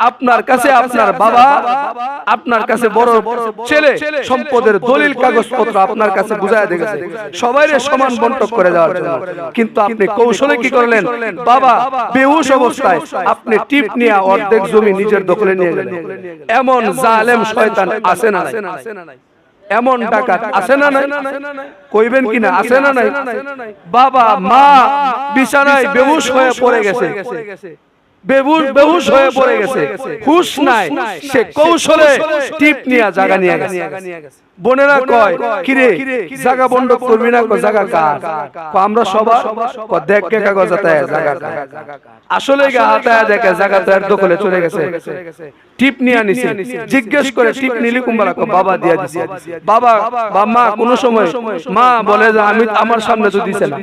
আপনার কাছে আপনার বাবা, আপনার কাছে বড় ছেলে, সম্পদের দলিল, কাগজপত্র আপনার কাছে বুঝায় দেখেছে। সবাইরে সমান বন্টক করে দেওয়ার জন্য। কিন্তু আপনি কৌশলে কি করলেন? বাবা, বেহুশ অবস্থায় আপনি টিপ নিয়ে অর্ধেক জমি নিজের দখলে নিয়ে গেলেন। এমন জালেম শয়তান আছে না? এমন ডাকাত আছে না নাই? কইবেন কিনা আছে না নাই? বাবা, মা, বিছানায় বেহুশ হয়ে পড়ে গেছে। বেহুশ বেহুশ হয়ে পড়ে গেছে। হুশ নাই। সে কৌশলে টিপ নিয়ে জায়গা নিয়ে গেছে। বোনেরা কয় কিরে জায়গা বন্ধ করবি না জায়গা কার? আমরা সবার দেখ কে কাগজ আতায় জায়গা কার। আসলে গা হাতায় দেখে জায়গা তো দখলে চলে গেছে। টিপ নিয়ে আনিছে। জিজ্ঞেস করে টিপ নিলি কুম্বারা বাবা দিয়া দিছে। বাবা বা মা কোন সময় মা বলে যে আমি আমার সামনে তো দিছে না।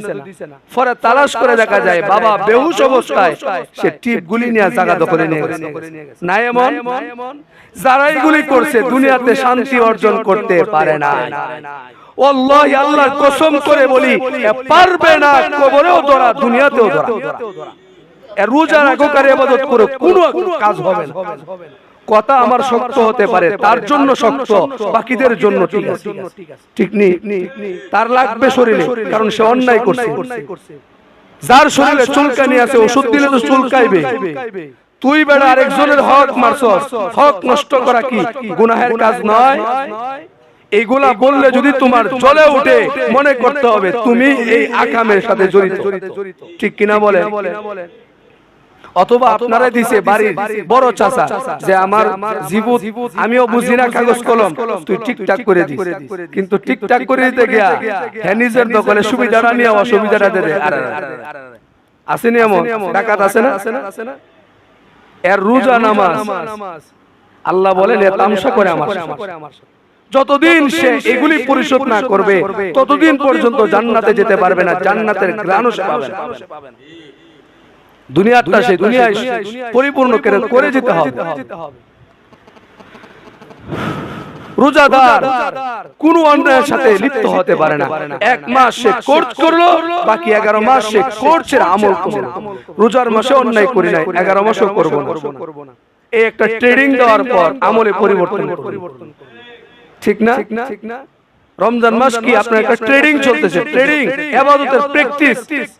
পরে তালাশ করে দেখা যায় বাবা বেহুশ অবস্থায় সে টিপ গুলি নিয়ে জায়গা দখলে নিয়ে গেছে। না এমন? যারা এগুলি করছে দুনিয়াতে শান্তি অর্জন করতে পারে না আল্লাহ আল্লাহর কসম করে বলি পারবে না কবরেও ধরা দুনিয়াতেও ধরা। এ রোজা রাখো কারে ইবাদত করে কোনো কাজ হবে না। কথা আমার শক্ত হতে পারে তার জন্য শক্ত বাকিদের জন্য ঠিক আছে। ঠিক নেই তার লাগবে শরীরে কারণ সে অন্যায় করছে। যার শরীরে চুলকানি আছে ওষুধ দিলে তো চুলকাইবে। তুই বেড়া আরেকজনের হক মারছস। হক নষ্ট করা কি? গুনাহের কাজ নয়। এইগুলা বললে যদি তোমার জ্বলে উঠে মনে করতে হবে তুমি এই আকামের সাথে জড়িত। ঠিক কিনা বলে অথবা আপনারা দিছে বাড়ির বড় চাচা যে আমার জীবুত আমিও বুঝি না কাগজ কলম। তুই ঠিকঠাক করে দিস। কিন্তু ঠিকঠাক করে দিতে গিয়া হ্যাঁ নিজের দখলে সুবিধাটা নিয়ে অসুবিধাটা দে আরে আসেনি এমন? ডাকাত আছে না এর রোজা নামাজ। আল্লাহ বলেন এ তামসা করে আমার। যতদিন সে এগুলি পরিশোধ না করবে ততদিন পর্যন্ত জান্নাতে যেতে পারবে না। জান্নাতের সে পাবে না। দুনিয়াটা সেই দুনিয়ায় পরিপূর্ণ করে করে যেতে হবে। রোজাদার কোন অন্যায়ের সাথে লিপ্ত হতে পারে না। এক মাস সে কোর্স করল বাকি এগারো মাস সে কোর্সের আমল করল। রোজার মাসে অন্যায় করি নাই এগারো মাসও করব না। এই একটা ট্রেডিং দেওয়ার পর আমলে পরিবর্তন ঠিক না? ঠিক না? রমজান মাস কি আপনার একটা ট্রেডিং চলতেছে? ট্রেডিং এবাদতের প্র্যাকটিস